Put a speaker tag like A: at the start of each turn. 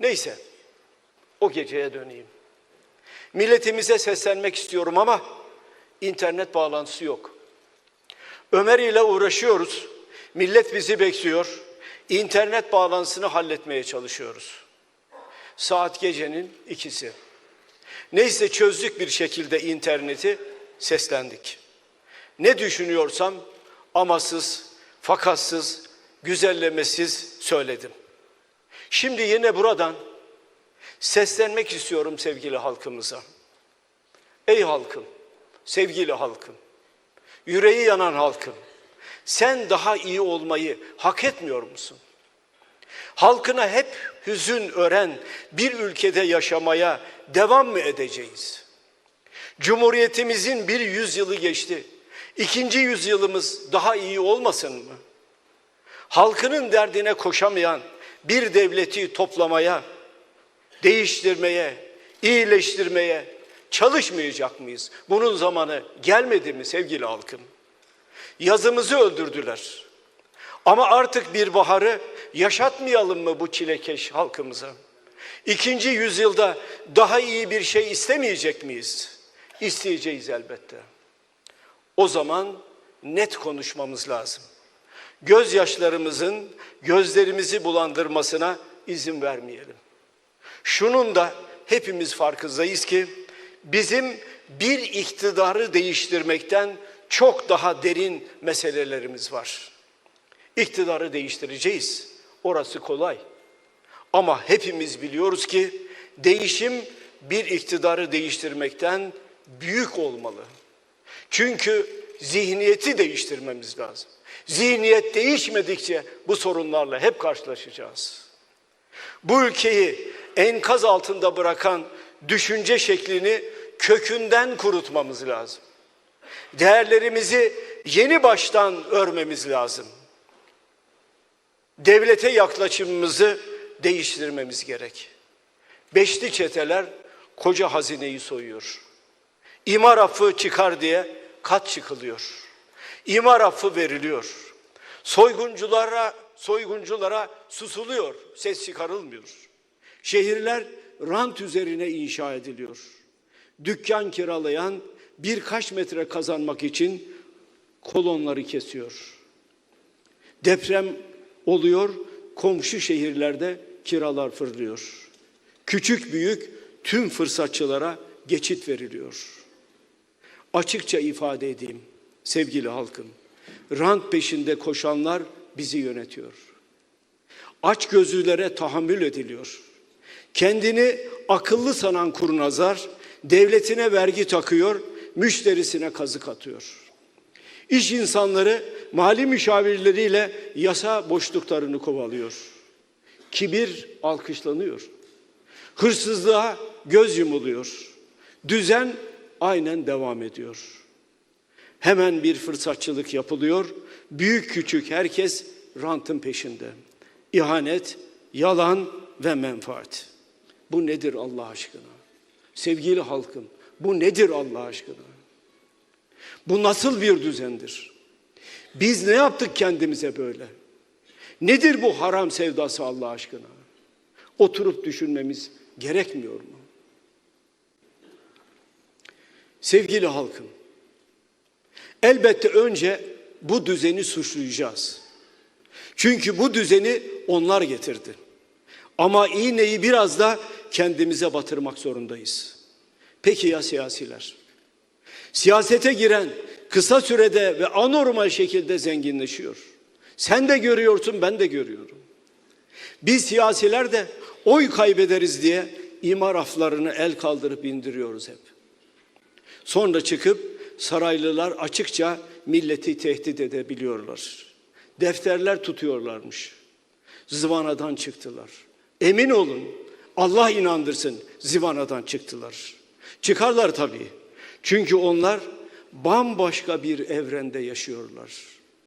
A: Neyse, o geceye döneyim. Milletimize seslenmek istiyorum ama internet bağlantısı yok. Ömer ile uğraşıyoruz. Millet bizi bekliyor. İnternet bağlantısını halletmeye çalışıyoruz. Saat gecenin ikisi. Neyse çözdük bir şekilde interneti, seslendik. Ne düşünüyorsam amasız, fakatsız, güzellemesiz söyledim. Şimdi yine buradan seslenmek istiyorum sevgili halkımıza. Ey halkım, sevgili halkım, yüreği yanan halkım, sen daha iyi olmayı hak etmiyor musun? Halkına hep hüzün ören bir ülkede yaşamaya devam mı edeceğiz? Cumhuriyetimizin bir yüzyılı geçti. İkinci yüzyılımız daha iyi olmasın mı? Halkının derdine koşamayan bir devleti toplamaya, değiştirmeye, iyileştirmeye çalışmayacak mıyız? Bunun zamanı gelmedi mi sevgili halkım? Yazımızı öldürdüler. Ama artık bir baharı yaşatmayalım mı bu çilekeş halkımıza? İkinci yüzyılda daha iyi bir şey istemeyecek miyiz? İsteyeceğiz elbette. O zaman net konuşmamız lazım. Gözyaşlarımızın gözlerimizi bulandırmasına izin vermeyelim. Şunun da hepimiz farkındayız ki bizim bir iktidarı değiştirmekten çok daha derin meselelerimiz var. İktidarı değiştireceğiz. Orası kolay. Ama hepimiz biliyoruz ki değişim bir iktidarı değiştirmekten büyük olmalı. Çünkü zihniyeti değiştirmemiz lazım. Zihniyet değişmedikçe bu sorunlarla hep karşılaşacağız. Bu ülkeyi enkaz altında bırakan düşünce şeklini kökünden kurutmamız lazım. Değerlerimizi yeni baştan örmemiz lazım. Devlete yaklaşımımızı değiştirmemiz gerek. Beşli çeteler koca hazineyi soyuyor. İmar affı çıkar diye kat çıkılıyor. İmar affı veriliyor. Soygunculara soygunculara susuluyor, ses çıkarılmıyor. Şehirler rant üzerine inşa ediliyor. Dükkan kiralayan birkaç metre kazanmak için kolonları kesiyor. Deprem oluyor, komşu şehirlerde kiralar fırlıyor. Küçük büyük tüm fırsatçılara geçit veriliyor. Açıkça ifade edeyim sevgili halkım. Rant peşinde koşanlar bizi yönetiyor. Aç gözlülere tahammül ediliyor. Kendini akıllı sanan kurnazar devletine vergi takıyor, müşterisine kazık atıyor. İş insanları mali müşavirleriyle yasa boşluklarını kovalıyor. Kibir alkışlanıyor. Hırsızlığa göz yumuluyor. Düzen aynen devam ediyor. Hemen bir fırsatçılık yapılıyor. Büyük küçük herkes rantın peşinde. İhanet, yalan ve menfaat. Bu nedir Allah aşkına? Sevgili halkım, bu nedir Allah aşkına? Bu nasıl bir düzendir? Biz ne yaptık kendimize böyle? Nedir bu haram sevdası Allah aşkına? Oturup düşünmemiz gerekmiyor mu? Sevgili halkım, elbette önce bu düzeni suçlayacağız. Çünkü bu düzeni onlar getirdi. Ama iğneyi biraz da kendimize batırmak zorundayız. Peki ya siyasiler? Siyasete giren kısa sürede ve anormal şekilde zenginleşiyor. Sen de görüyorsun, ben de görüyorum. Biz siyasiler de oy kaybederiz diye imar aflarını el kaldırıp indiriyoruz hep. Sonra çıkıp saraylılar açıkça milleti tehdit edebiliyorlar. Defterler tutuyorlarmış. Zıvanadan çıktılar. Emin olun Allah inandırsın zıvanadan çıktılar. Çıkarlar tabii. Çünkü onlar bambaşka bir evrende yaşıyorlar.